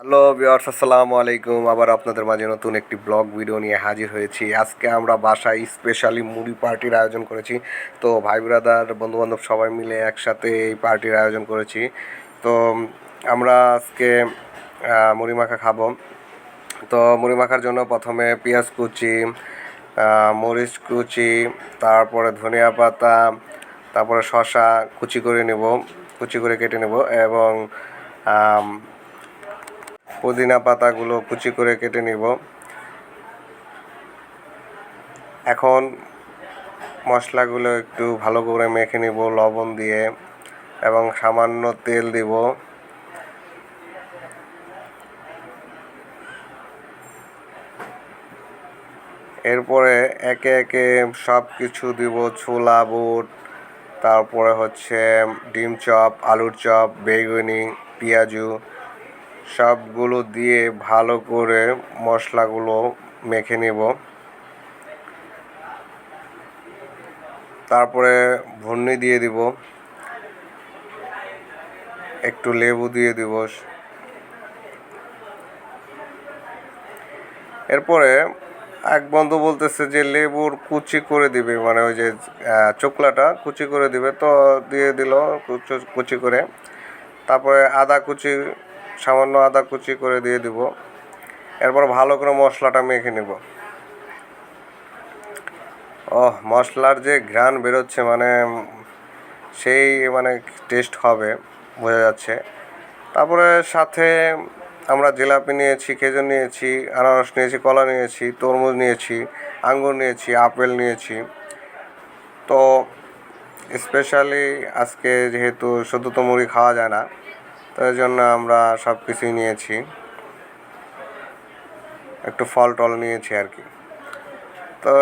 Hello বিয়ার্স আসসালামু আলাইকুম। আবার আপনাদের মাঝে নতুন একটি ব্লগ ভিডিও নিয়ে হাজির হয়েছি। আজকে আমরা বাসায় স্পেশালি মুড়ি পার্টির আয়োজন করেছি। তো ভাই ব্রাদার বন্ধুবান্ধব সবাই মিলে একসাথে এই পার্টির আয়োজন করেছি। তো আমরা আজকে মুড়ি মাখা খাব। তো মুড়ি মাখার জন্য প্রথমে পেঁয়াজ কুচি মরিচ কুচি, তারপরে ধনিয়া পাতা, তারপরে শসা কুচি করে নেব, কুচি করে কেটে নেব এবং পুদিনা পাতাগুলো কুচি করে কেটে নিব। এখন মশলাগুলো একটু ভালো করে মেখে নিব লবণ দিয়ে এবং সামান্য তেল দিব। এরপরে একে একে সব কিছু দিব, ছোলা, বুট, তারপরে হচ্ছে ডিম চপ, আলুর চপ, বেগুনি, পেঁয়াজু। সবগুলো দিয়ে ভালো করে মশলাগুলো মেখে নেব। তারপরে ভুন্নি দিয়ে দিব। একটু লেবু দিয়ে দিব। এরপরে এক বন্ধু বলতেছে যে লেবুর কুচি করে দিবে মানে ওই যে চোকলাটা কুচি করে দিবে। তো দিয়ে দিল কুচি করে। তারপরে আদা কুচি সামান্য আদা কুচি করে দিয়ে দিব। এরপর ভালো করে মশলাটা মেখে নেব। ও মশলার যে ঘ্রাণ বেরোচ্ছে মানে সেই মানে টেস্ট হবে, বোঝা যাচ্ছে। তারপরে সাথে আমরা জিলাপি নিয়েছি, খেজুর নিয়েছি, আনারস নিয়েছি, কলা নিয়েছি, তরমুজ নিয়েছি, আঙ্গুর নিয়েছি, আপেল নিয়েছি। তো স্পেশালি আজকে যেহেতু শুধু তো মুড়ি খাওয়া যায় না তো এই জন্য আমরা সব কিছুই নিয়েছি। একটু ফল টল নিয়েছি আর কি। তো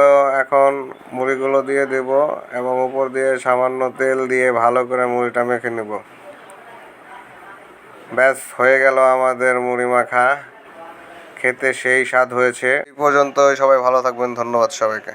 এখন মুড়িগুলো দিয়ে দেব এবং উপর দিয়ে সামান্য তেল দিয়ে ভালো করে মুড়িটা মেখে নেব। ব্যাস, হয়ে গেল আমাদের মুড়ি মাখা। খেতে সেই স্বাদ হয়েছে। এই পর্যন্ত সবাই ভালো থাকবেন, ধন্যবাদ সবাইকে।